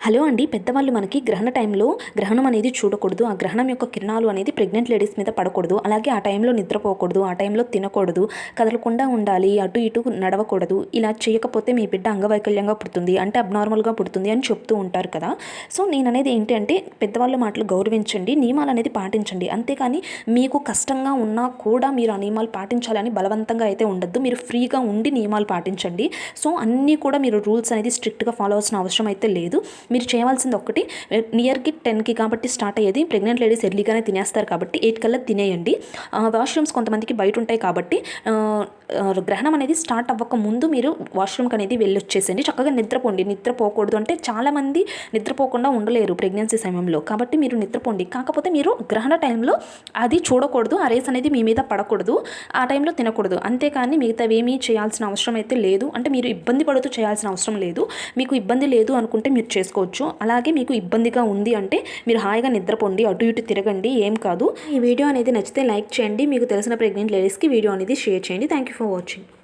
Hello అండి. పెద్దవాళ్ళు మనకి గ్రహణ టైంలో గ్రహణం అనేది చూడకూడదు. ఆ గ్రహణం యొక్క కిరణాలు అనేది ప్రెగ్నెంట్ లేడీస్ మీద పడకూడదు. అలాగే ఆ టైంలో నిద్రపోకూడదు. ఆ టైంలో తినకూడదు. కదలకుండా ఉండాలి. అటు ఇటు నడవకూడదు. ఇలా చేయకపోతే మీ బిడ్డ అంగవైకల్యంగా పుడుతుంది. అంటే అబ్నార్మల్గా పుడుతుంది అని చెప్తూ ఉంటారు కదా. సో నేను అనేది ఏంటి అంటే పెద్దవాళ్ళ మాటలు గౌరవించండి. నియమాలు అనేది పాటించండి. అంతేకాని మీకు కష్టంగా ఉన్నా కూడా మీరు ఆ నియమాలు పాటించాలని బలవంతంగా అయితే ఉండద్దు. మీరు ఫ్రీగా ఉండి నియమాలు పాటించండి. సో అన్నీ కూడా మీరు రూల్స్ అనేది స్ట్రిక్ట్గా ఫాలో అవ్వాల్సిన అవసరం అయితే లేదు. మీరు చేయవలసింది ఒకటి నియర్కి టెన్కి కాబట్టి స్టార్ట్ అయ్యేది. ప్రెగ్నెంట్ లేడీస్ ఎర్లీగానే తినేస్తారు కాబట్టి ఎయిట్ కల్లా తినేయండి. వాష్రూమ్స్ కొంతమందికి బయట ఉంటాయి కాబట్టి గ్రహణం అనేది స్టార్ట్ అవ్వక ముందు మీరు వాష్రూమ్కి అనేది వెళ్ళొచ్చేసండి చక్కగా నిద్రపోండి. నిద్రపోకూడదు అంటే చాలామంది నిద్రపోకుండా ఉండలేరు ప్రెగ్నెన్సీ సమయంలో. కాబట్టి మీరు నిద్రపోండి. కాకపోతే మీరు గ్రహణ టైంలో అది చూడకూడదు. ఆ రేస్ అనేది మీ మీద పడకూడదు. ఆ టైంలో తినకూడదు. అంతేకాని మిగతావేమీ చేయాల్సిన అవసరం అయితే లేదు. అంటే మీరు ఇబ్బంది పడుతూ చేయాల్సిన అవసరం లేదు. మీకు ఇబ్బంది లేదు అనుకుంటే మీరు చేసుకోవచ్చు. అలాగే మీకు ఇబ్బందిగా ఉంది అంటే మీరు హాయిగా నిద్రపోండి. అటు ఇటు తిరగండి. ఏం కాదు. ఈ వీడియో అనేది నచ్చితే లైక్ చేయండి. మీకు తెలిసిన ప్రెగ్నెంట్ లేడీస్కి వీడియో అనేది షేర్ చేయండి. Thank you for watching.